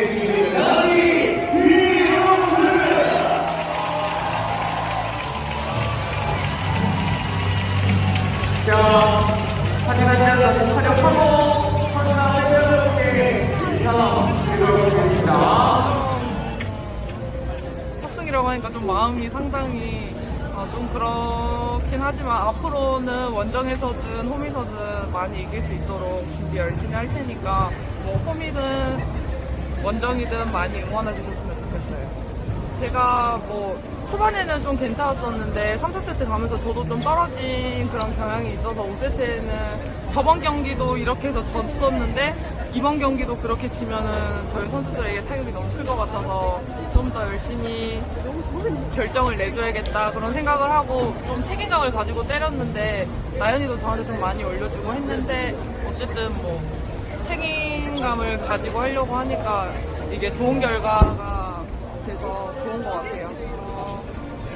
해주시겠습니다. 지지용들 자, 사진 한장 촬영하고 선수나 팬여러분께 인사 드리도록 하겠습니다. 탑승이라고 하니까 좀 마음이 상당히 어, 좀 그렇긴 하지만 앞으로는 원정에서든 홈에서든 많이 이길 수 있도록 준비 열심히 할 테니까 뭐 홈이든 원정이든 많이 응원해 주셨으면 좋겠어요. 제가 뭐 초반에는 좀 괜찮았었는데 3, 4세트 가면서 저도 좀 떨어진 그런 경향이 있어서 5세트에는 저번 경기도 이렇게 해서 졌었는데 이번 경기도 그렇게 지면은 저희 선수들에게 타격이 너무 클 것 같아서 좀 더 열심히 결정을 내줘야겠다 그런 생각을 하고 좀 책임감을 가지고 때렸는데 나연이도 저한테 좀 많이 올려주고 했는데 어쨌든 뭐 책임감을 가지고 하려고 하니까 이게 좋은 결과가 돼서 좋은 것 같아요. 어,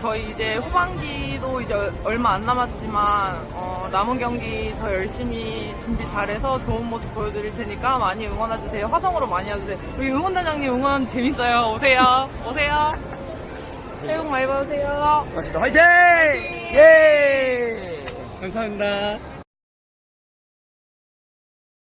저희 이제 후반기도 이제 얼마 안 남았지만 어, 남은 경기 더 열심히 준비 잘해서 좋은 모습 보여드릴 테니까 많이 응원해주세요. 화성으로 많이 와주세요. 우리 응원단장님 응원 재밌어요. 오세요. 오세요. 새해 복 많이 받으세요. 고맙습니다. 화이팅! 예! 감사합니다.